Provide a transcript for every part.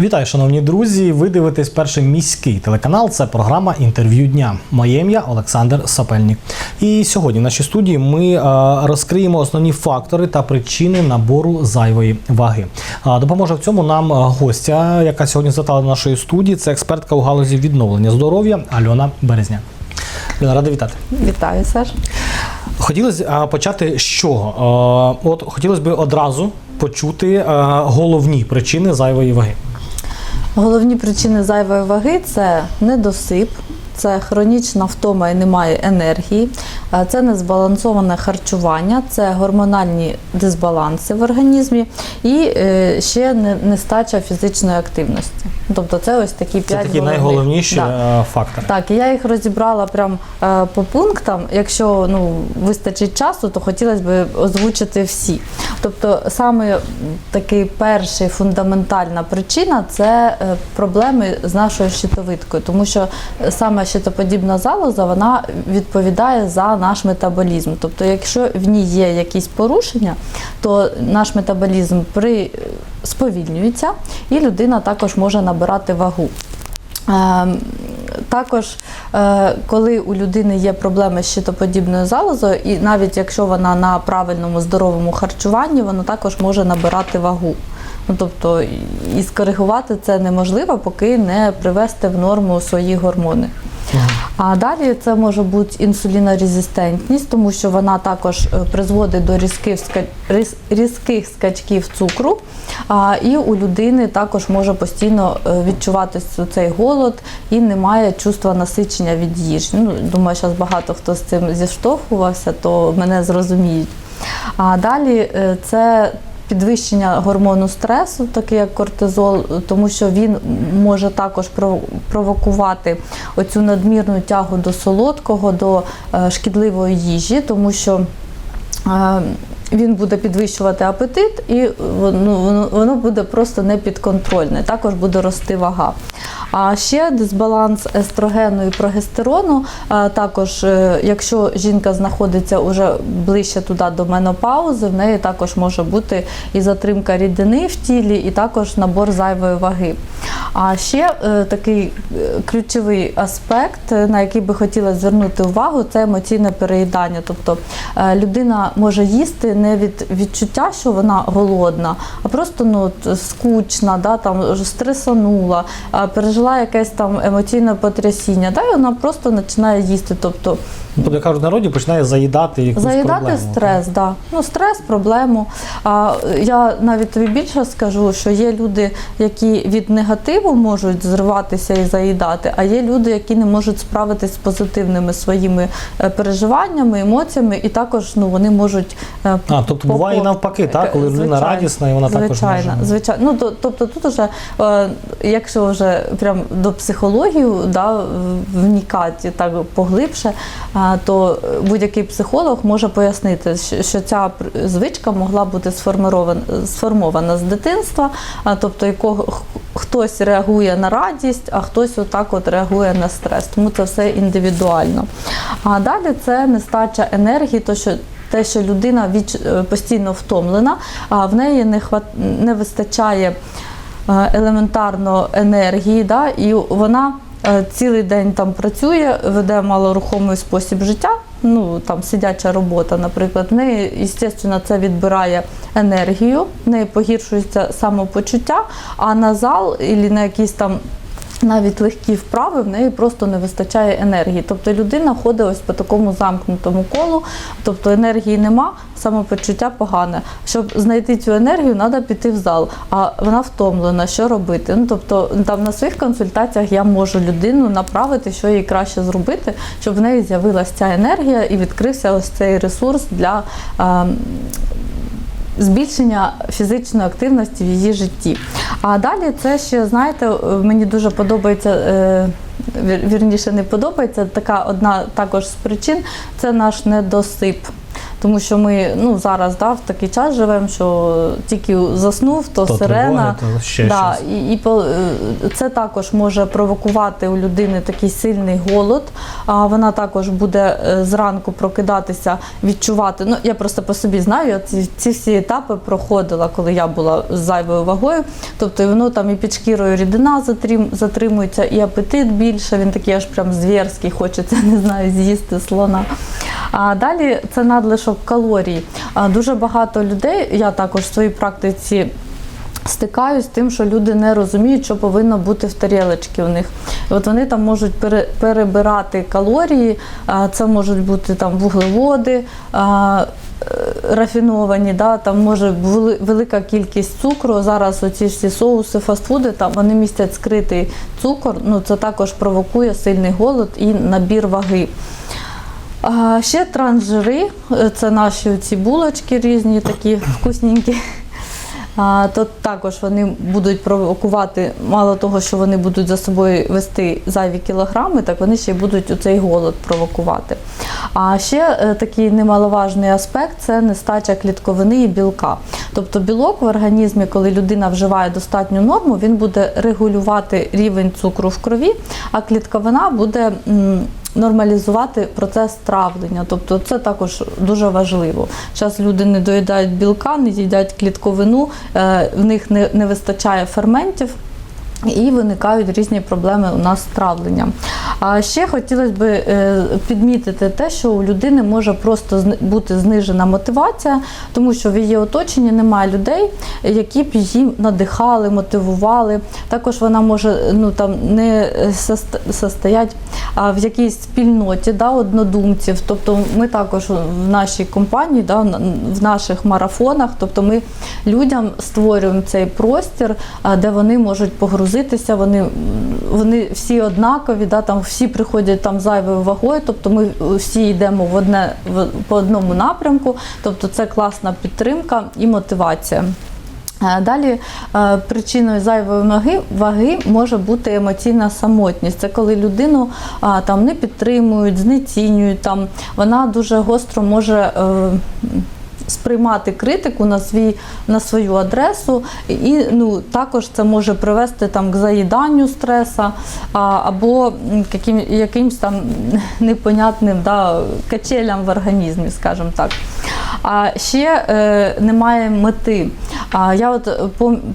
Вітаю, шановні друзі. Ви дивитесь перший міський телеканал. Це програма інтерв'ю дня. Моє ім'я Олександр Сапельник. І сьогодні в нашій студії ми е, розкриємо основні фактори та причини набору зайвої ваги. Допоможе в цьому нам е, гостя, яка сьогодні завітала до нашої студії. Це експертка у галузі відновлення здоров'я Альона Березня. Альона, рада вітати. Вітаю, Саш. Хотілося почати з чого? Е, От хотілося б одразу почути е, головні причини зайвої ваги. Головні причини зайвої ваги це недосип, це хронічна втома і немає енергії, це незбалансоване харчування, це гормональні дисбаланси в організмі і е, ще нестача фізичної активності. Тобто це ось такі Це п'ять такі головних. найголовніші Да. е, фактори. Так, і я їх розібрала прям е, по пунктам. Якщо ну вистачить часу, то хотілося б озвучити всі. Тобто, саме такий перший фундаментальна причина це проблеми з нашою щитовидкою, тому що саме щитоподібна залоза вона відповідає за наш метаболізм. Тобто, якщо в ній є якісь порушення, то наш метаболізм при сповільнюється, і людина також може набирати вагу. Ем, Також, е, коли у людини є проблеми з щитоподібною залозою, і навіть якщо вона на правильному здоровому харчуванні, вона також може набирати вагу. Ну, тобто і- скоригувати це неможливо, поки не привести в норму свої гормони. А далі це може бути інсулінорезистентність, тому що вона також е, призводить до різких, різких скачків цукру. А, і у людини також може постійно е, відчуватися цей голод і немає чувства насичення від їжі. Ну, думаю, зараз багато хто з цим зіштовхувався, то мене зрозуміють. А далі е, це підвищення гормону стресу, такий як кортизол, тому що він може також прово- провокувати оцю надмірну тягу до солодкого, до е, шкідливої їжі, тому що е, він буде підвищувати апетит і воно, воно, воно буде просто непідконтрольне. Також буде рости вага. А ще дисбаланс естрогену і прогестерону. е, Також, е, якщо жінка знаходиться уже ближче туди до менопаузи, в неї також може бути і затримка рідини в тілі, і також набор зайвої ваги. А ще е, такий е, ключовий аспект, е, на який би хотіла звернути увагу, це емоційне переїдання. Тобто людина може їсти не від відчуття, що вона голодна, а просто ну, скучна, да, там, стресанула, пережила якесь там емоційне потрясіння, да, і вона просто починає їсти. Тобто Тобто, як кажуть народі, починає заїдати якусь Заїдати проблему. стрес, да. Ну, стрес, проблему. А, я навіть тобі більше скажу, що є люди, які від негативу можуть зриватися і заїдати, а є люди, які не можуть справитись з позитивними своїми е, переживаннями, емоціями, і також ну, вони можуть. е, А, тобто буває і навпаки, так? Коли людина радісна, і вона також звичайно, може. Звичайно. Ну, то- тобто тут уже, е, якщо вже прям до психології да, вникати так поглибше, то будь-який психолог може пояснити, що- ця звичка могла бути сформована з дитинства, тобто якого хтось реагує на радість, а хтось отак от реагує на стрес. Тому це все індивідуально. А далі це нестача енергії, то що те, що людина відч- е, постійно втомлена, а в неї не хват... не вистачає е, елементарно енергії, да, і вона е, цілий день там працює, веде малорухомий спосіб життя. Ну там сидяча робота, наприклад, в неї, звісно, це відбирає енергію, в неї погіршується самопочуття, а на зал і на якісь там навіть легкі вправи в неї просто не вистачає енергії. Тобто людина ходить ось по такому замкнутому колу, тобто енергії нема, самопочуття погане. Щоб знайти цю енергію, треба піти в зал. А вона втомлена, що робити? Ну тобто там на своїх консультаціях я можу людину направити, що їй краще зробити, щоб в неї з'явилася ця енергія і відкрився ось цей ресурс для. ем, збільшення фізичної активності в її житті. А далі це ще, знаєте, мені дуже подобається. е, Вірніше не подобається така одна також з причин це наш недосип. Тому що ми ну, зараз да, в такий час живемо, що тільки заснув, то, То сирена. тривоги, то ще да, щось. і, і е, це також може провокувати у людини такий сильний голод. А вона також буде е, зранку прокидатися, відчувати. Ну я просто по собі знаю, я ці, ці всі етапи проходила, коли я була з зайвою вагою. Тобто воно там і під шкірою рідина затрим, затримується, і апетит більше. Він такий аж прям звірський, хочеться не знаю, з'їсти слона. А далі це надлишок калорій. Дуже багато людей, я також в своїй практиці стикаюсь з тим, що люди не розуміють, що повинно бути в тарілочці у них. От вони там можуть перебирати калорії, це можуть бути там вуглеводи. е, Рафіновані, да, там може велика кількість цукру. Зараз оці всі соуси, фастфуди, там вони містять скритий цукор. Ну це також провокує сильний голод і набір ваги. А ще трансжири, е, це наші ці булочки різні, такі вкусненькі. А, то також вони будуть провокувати, мало того, що вони будуть за собою вести зайві кілограми, так вони ще й будуть цей голод провокувати. А ще е, такий немаловажний аспект це нестача клітковини і білка. Тобто білок в організмі, коли людина вживає достатню норму, він буде регулювати рівень цукру в крові, а клітковина буде. м, Нормалізувати процес травлення, тобто це також дуже важливо. Зараз люди не доїдають білка, не їдять клітковину, е, в них не, не вистачає ферментів. І виникають різні проблеми у нас з травленням. А ще хотілося б е, підмітити те, що у людини може просто бути знижена мотивація, тому що в її оточенні немає людей, які б її надихали, мотивували. Також вона може ну там не сост- состоять в якійсь спільноті да, однодумців. Тобто ми також в нашій компанії, да, в наших марафонах, тобто ми людям створюємо цей простір, де вони можуть погрузитися, вони, вони всі однакові, да, там всі приходять там зайвою вагою, тобто ми всі йдемо в одне, в, по одному напрямку, тобто це класна підтримка і мотивація. Е, Далі е, причиною зайвої ваги, ваги може бути емоційна самотність. Це коли людину там не підтримують, знецінюють. Там вона дуже гостро може. е, Сприймати критику на свій на свою адресу, і ну також це може привести там к заїданню стреса а, або яким, якимсь там непонятним да, качелям в організмі, скажімо так. А ще е, немає мети. А я от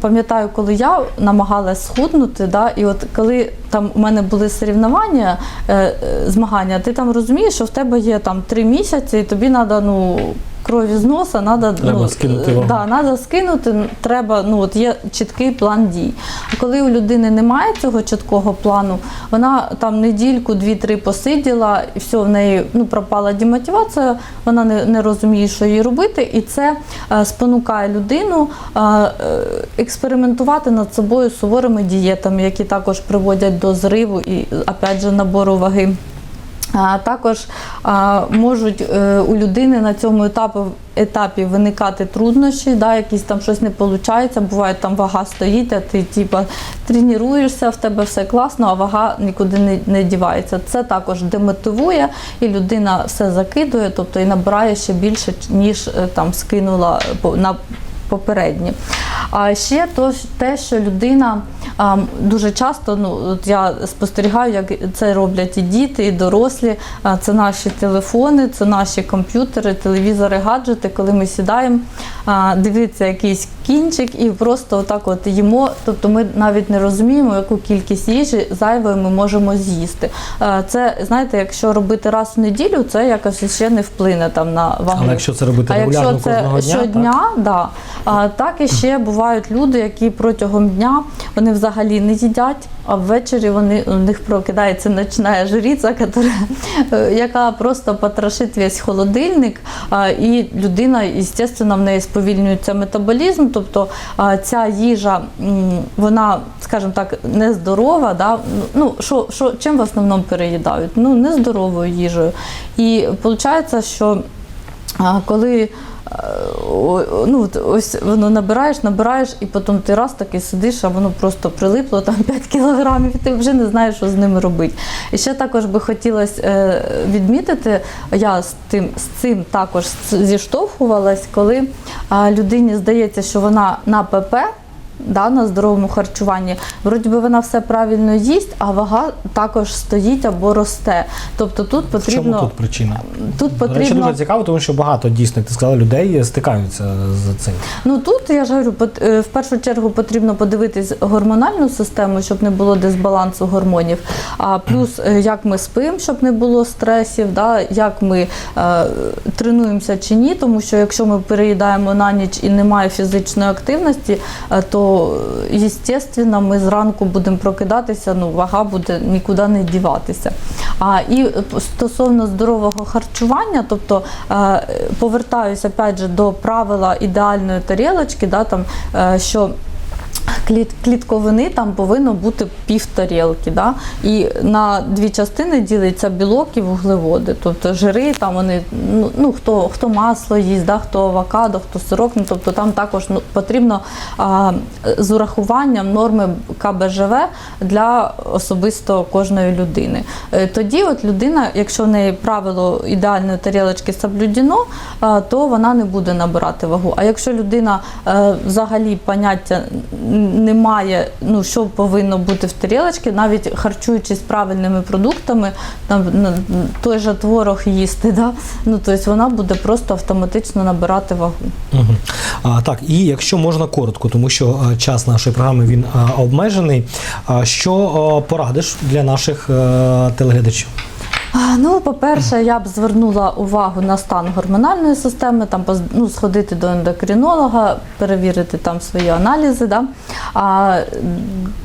пам'ятаю, коли я намагалась схуднути, да, і от коли там у мене були соревнування, е, е, змагання, ти там розумієш, що в тебе є там три місяці, і тобі треба ну. Крові з носа, треба Треба ну, скинути е. Да, треба скинути, треба, ну от є чіткий план дій. А коли у людини немає цього чіткого плану, вона там недільку, дві-три посиділа, і все, в неї ну, пропала демотивація, вона не, не розуміє, що їй робити, і це е, спонукає людину е, е, експериментувати над собою суворими дієтами, які також приводять до зриву і опять же набору ваги. Також можуть е, у людини на цьому етапі, етапі виникати труднощі, да, якісь там щось не виходить, буває там вага стоїть, а ти типа, тренуєшся, в тебе все класно, а вага нікуди не, не дівається. Це також демотивує, і людина все закидує, тобто і набирає ще більше, ніж е, там скинула на попередні. А ще то, те, що людина дуже часто, ну от я спостерігаю, як це роблять і діти, і дорослі. Це наші телефони, це наші комп'ютери, телевізори, гаджети, коли ми сідаємо, а, дивитися якийсь кінчик і просто отак от їмо. Тобто ми навіть не розуміємо, яку кількість їжі зайвої ми можемо з'їсти. Це знаєте, якщо робити раз в неділю, це якось ще не вплине там на вагу. Але якщо це робити А якщо це кожного дня, щодня, да. а, так і ще бувають люди, які протягом дня вони взагалі не їдять, а ввечері вони у них прокидається ночна котра- е, яка просто потрошить весь холодильник, і людина, звісно, в неї сповільнюється метаболізм, тобто ця їжа, вона, скажімо так, нездорова. Да? Ну, що, що, чим в основному переїдають? Ну, нездоровою їжею. І виходить, що коли ну, ось воно набираєш, набираєш, і потім ти раз таки сидиш, а воно просто прилипло там 5 кілограмів, і ти вже не знаєш, що з ними робити. І ще також би хотілося е, відмітити, я з тим з цим також зіштовхувалась, коли людині здається, що вона на ПП. Да, на здоровому харчуванні, вроді би вона все правильно їсть, а вага також стоїть або росте. Тобто тут В потрібно чому тут причина? тут До речі, дуже цікаво, тому що багато дійсно, як ти сказала, людей стикаються з цим. Ну тут я ж говорю, е, в першу чергу потрібно подивитись гормональну систему, щоб не було дисбалансу гормонів. А плюс е, як ми спимо, щоб не було стресів, да, як ми е, тренуємося чи ні, тому що якщо ми переїдаємо на ніч і немає фізичної активності, е, то ми зранку будемо прокидатися, ну вага буде нікуди не діватися. А і е, стосовно здорового харчування, тобто е, повертаюся опять же до правила ідеальної тарілочки, да, там, е, що клітковини там повинно бути пів тарілки. Да? І на дві частини ділиться білок і вуглеводи. Тобто жири, там вони, ну, ну хто, хто масло їсть, да? хто авокадо, хто сирок, ну, тобто там також ну, потрібно а, з урахуванням норми КБЖВ для особисто кожної людини. Е, Тоді от людина, якщо в неї правило ідеальної тарілочки соблюдено, то вона не буде набирати вагу. А якщо людина е, взагалі поняття н- не має, ну що повинно бути в тарілочці, навіть харчуючись правильними продуктами, там той же творог їсти, да? ну тобто вона буде просто автоматично набирати вагу. Угу. А, так, і якщо можна коротко, тому що час нашої програми він обмежений. А, що порадиш для наших а, телеглядачів? Ну, по-перше, я б звернула увагу на стан гормональної системи, там ну, сходити до ендокринолога, перевірити там свої аналізи. Да? А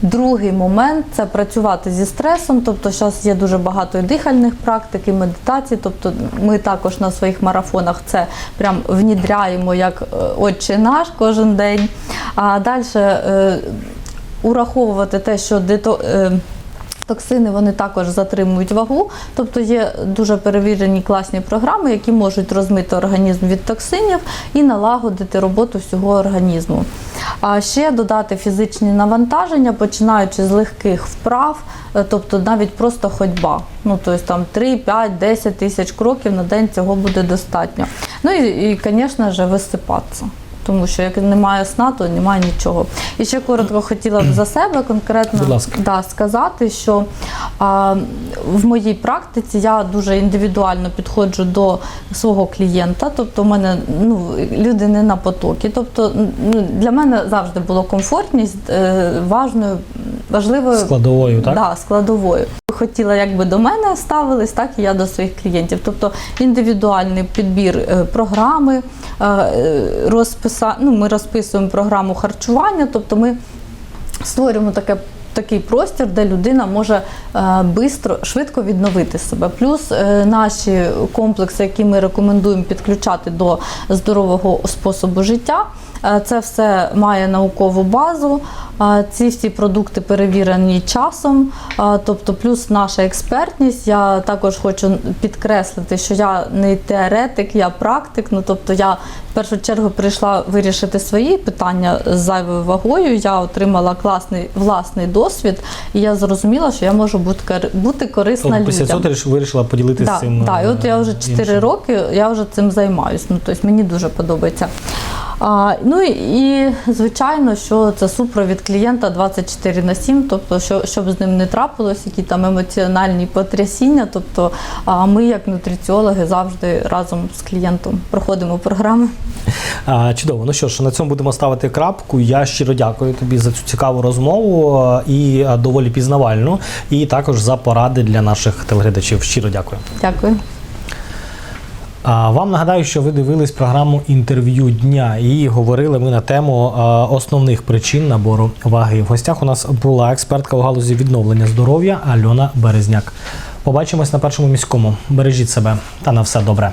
другий момент це працювати зі стресом. Тобто, зараз є дуже багато і дихальних практик, і медитацій. Тобто, ми також на своїх марафонах це прям внідряємо як е, отче наш кожен день. А далі е, ураховувати те, що дето. Токсини вони також затримують вагу, тобто є дуже перевірені класні програми, які можуть розмити організм від токсинів і налагодити роботу всього організму. А ще додати фізичні навантаження, починаючи з легких вправ, е, тобто навіть просто ходьба. Ну тобто там 3, 5, 10 тисяч кроків на день цього буде достатньо. Ну і, і звісно ж, висипатися. Тому що як немає сна, то немає нічого. І ще коротко хотіла б за себе конкретно да, сказати, що а, в моїй практиці я дуже індивідуально підходжу до свого клієнта. Тобто, в мене ну, люди не на потоки. Тобто, ну, для мене завжди було комфортність е, важною, важливою Складовою, так? Да, складовою. Хотіла, якби до мене ставились, так і я до своїх клієнтів. Тобто індивідуальний підбір е, програми, е, розписа... ну, ми розписуємо програму харчування, тобто ми створюємо таке. Такий простір, де людина може е, бистро, швидко відновити себе. Плюс наші комплекси, які ми рекомендуємо підключати до здорового способу життя, це все має наукову базу. Е, ці всі продукти перевірені часом, е, тобто плюс наша експертність. Я також хочу підкреслити, що я не теоретик, я практик. Ну тобто я в першу чергу прийшла вирішити свої питання з зайвою вагою. Я отримала класний власний досвід, і я зрозуміла, що я можу бути бути корисна Тобто після людям. цього вирішила поділитися Да, цим. да, і от я вже е, 4 іншим. роки я вже цим займаюся. Ну, тобто мені дуже подобається. А, ну і звичайно, що це супровід клієнта 24 на 7, тобто, що, щоб з ним не трапилось, які там емоціональні потрясіння. Тобто, а ми, як нутриціологи, завжди разом з клієнтом проходимо програми. А, Чудово. Ну що ж, на цьому будемо ставити крапку. Я щиро дякую тобі за цю цікаву розмову і доволі пізнавальну, і також за поради для наших телеглядачів. Щиро дякую. Дякую. Вам нагадаю, що ви дивились програму інтерв'ю дня і говорили ми на тему основних причин набору ваги. В гостях у нас була експертка у галузі відновлення здоров'я Альона Березняк. Побачимось на першому міському. Бережіть себе та на все добре.